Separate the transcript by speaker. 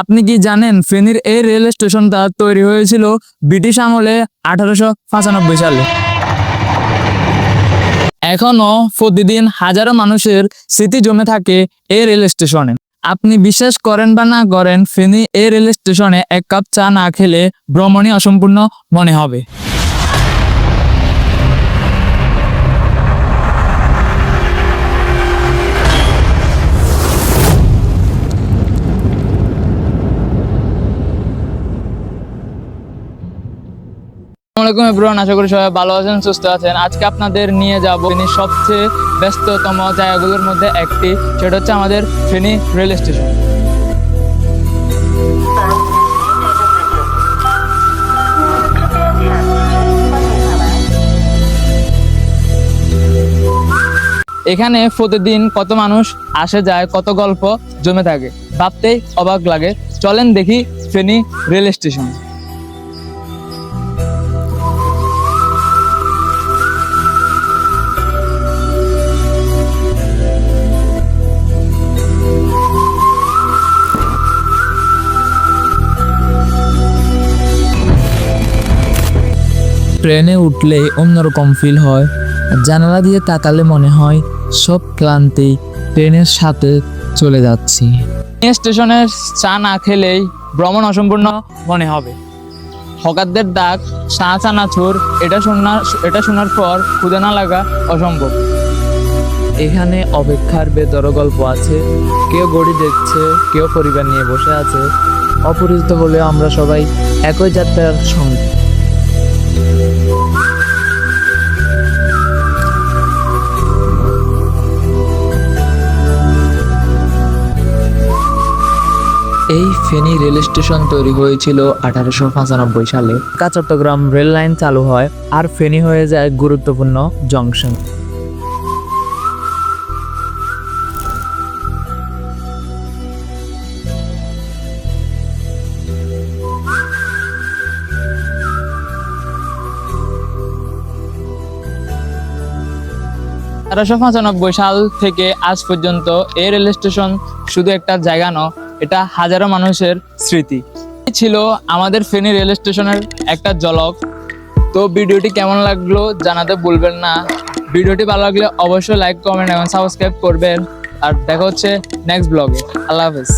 Speaker 1: আপনি কি জানেন ফেনীর এই রেল স্টেশনটা তৈরি হয়েছিল ব্রিটিশ আমলে আঠারোশো পঁচানব্বই সালে? এখনও প্রতিদিন হাজারো মানুষের স্মৃতি জমে থাকে এই রেল স্টেশনে। আপনি বিশ্বাস করেন বা না করেন, ফেনী এই রেল স্টেশনে এক কাপ চা না খেলে ভ্রমণই অসম্পূর্ণ মনে হবে। আসসালামাইকুম এভরিওয়ান আশা করি সবাই ভালো আছেন, সুস্থ আছেন। আজকে আপনাদের নিয়ে যাব ফেনীর সবচেয়ে ব্যস্ততম জায়গাগুলোর মধ্যে একটি, সেটা হচ্ছে আমাদের ফেনী রেল স্টেশন। এখানে প্রতিদিন কত মানুষ আসে যায়, কত গল্প জমে থাকে, ভাবতেই অবাক লাগে। চলেন দেখি ফেনী রেল স্টেশন। ট্রেনে উঠলে অন্যরকম ফিল হয়। জানালা দিয়ে তাকালে মনে হয় সব ক্লান্তি ট্রেনের সাথে চলে যাচ্ছি। স্টেশনের চা না খেলেই ভ্রমণ অসম্পূর্ণ মনে হবে। হকারদের ডাক চা চানাচুর এটা শোনার এটা শোনার পর ক্ষুদে না লাগা অসম্ভব। এখানে অপেক্ষার বেদর গল্প আছে। কেউ গড়ি দেখছে কেউ পরিবার নিয়ে বসে আছে। অপরিচিত হলেও আমরা সবাই একই যাত্রার সঙ্গে। এই ফেনী রেল স্টেশন তৈরি হয়েছিল আঠারোশো পঁচানব্বই সালে। চট্টগ্রাম রেল লাইন চালু হয় আর ফেনী হয়ে যায় গুরুত্বপূর্ণ জংশন। তেরোশো পঁচানব্বই সাল থেকে আজ পর্যন্ত এই রেল স্টেশন শুধু একটা জায়গা নয়, এটা হাজারো মানুষের স্মৃতি। ছিল আমাদের ফেনী রেল স্টেশনের একটা জলক। তো ভিডিওটি কেমন লাগল জানাতে বলবেন না। ভিডিওটি ভালো লাগলে অবশ্যই লাইক কমেন্ট এবং সাবস্ক্রাইব করবেন। আর দেখা হচ্ছে নেক্সট ব্লগে আল্লাহ হাফেজ।